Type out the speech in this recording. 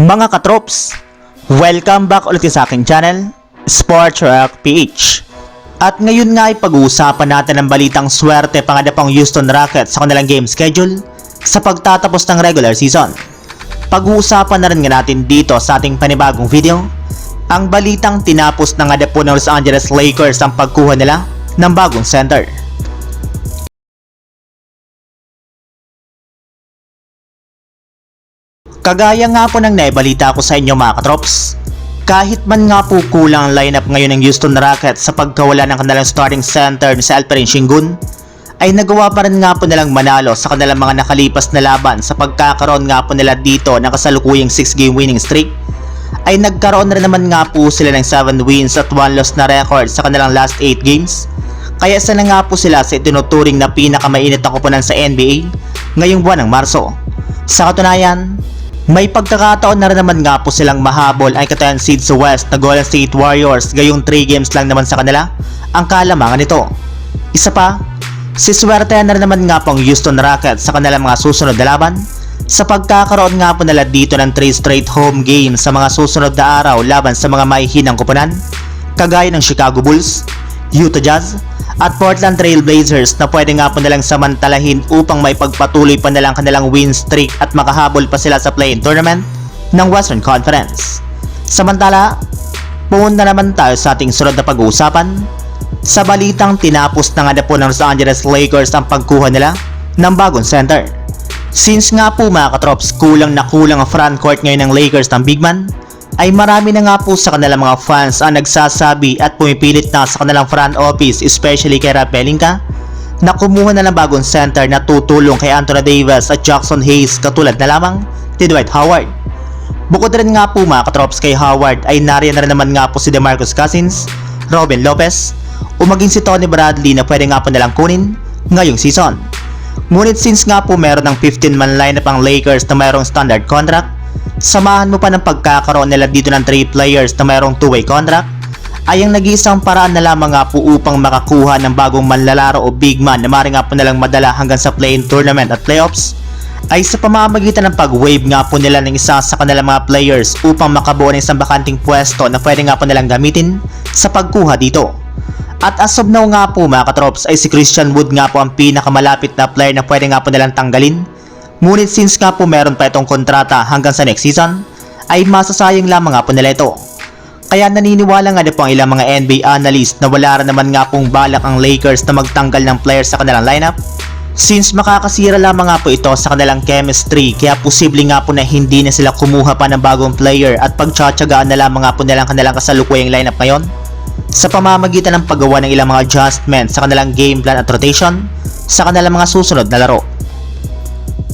Mga katrops, welcome back ulit sa aking channel, Sports Rock PH. At ngayon nga ay pag-uusapan natin ang balitang swerte pangadapang Houston Rockets sa kanilang game schedule sa pagtatapos ng regular season. Pag-uusapan na rin nga natin dito sa ating panibagong video, ang balitang tinapos ng adapo ng Los Angeles Lakers ang pagkuha nila ng bagong center. Kagaya nga po ng naibalita ko sa inyo mga katrops, kahit man nga po kulang ang lineup ngayon ng Houston Rockets sa pagkawala ng kanilang starting center ni sa Alperen Shingun, ay nagawa pa rin nga po nilang manalo sa kanilang mga nakalipas na laban sa pagkakaroon nga po nila dito ng kasalukuyang 6 game winning streak ay nagkaroon na rin naman nga po sila ng 7 wins at 1 loss na record sa kanilang last 8 games kaya isa na nga po sila sa itinuturing na pinakamainit na kupunan sa NBA ngayong buwan ng Marso. Sa katunayan, may pagkakataon na rin naman nga po silang mahabol. Ay katayan seed sa West na Golden State Warriors. Gayong 3 games lang naman sa kanila. Ang kalamangan nito. Isa pa, siswertehan na rin naman nga po ang Houston Rockets sa kanilang mga susunod na laban. Sa pagkakaroon nga po nila dito ng 3 straight home games sa mga susunod na araw laban sa mga mahihinang kupunan kagaya ng Chicago Bulls, Utah Jazz at Portland Trail Blazers na pwede nga po nilang samantalahin upang may pagpatuloy pa nilang kanilang win streak at makahabol pa sila sa play-in tournament ng Western Conference. Samantala, pumunta naman tayo sa ating sunod na pag-uusapan sa balitang tinapos na nga na po ng Los Angeles Lakers ang pagkuha nila ng bagong center. Since nga po mga katrops kulang na kulang ang front court ngayon ng Lakers ng big man, ay marami na nga po sa kanilang mga fans ang nagsasabi at pumipilit na sa kanilang front office especially kay Rob na kumuha na ng bagong center na tutulong kay Anthony Davis at Jackson Hayes katulad na lamang ni Dwight Howard. Bukod rin nga po mga katrops kay Howard ay nariyan na rin naman nga po si DeMarcus Cousins, Robin Lopez, o maging si Tony Bradley na pwede nga po nilang kunin ngayong season. Ngunit since nga po meron ng 15-man lineup ang Lakers na mayroong standard contract, samahan mo pa ng pagkakaroon nila dito ng 3 players na mayroong 2-way contract, ay ang nag-iisang paraan na lamang nga po upang makakuha ng bagong manlalaro o big man na maaaring nga po nilang madala hanggang sa play-in tournament at playoffs ay sa pamamagitan ng pag-wave nga po nila ng isa sa kanilang mga players upang makabuo ng isang bakanting pwesto na pwede nga po nilang gamitin sa pagkuha dito. At as of now nga po mga katrops ay si Christian Wood nga po ang pinakamalapit na player na pwede nga po nilang tanggalin. Ngunit since nga po meron pa itong kontrata hanggang sa next season, ay masasayang lamang nga po nila ito. Kaya naniniwala nga na po ang ilang mga NBA analyst na wala rin naman nga pong balak ang Lakers na magtanggal ng players sa kanilang lineup Since makakasira lamang nga po ito sa kanilang chemistry kaya posible nga po na hindi na sila kumuha pa ng bagong player at pagtsatsagaan na lamang nga po nilang kanilang kasalukuyang lineup ngayon sa pamamagitan ng paggawa ng ilang mga adjustments sa kanilang game plan at rotation sa kanilang mga susunod na laro.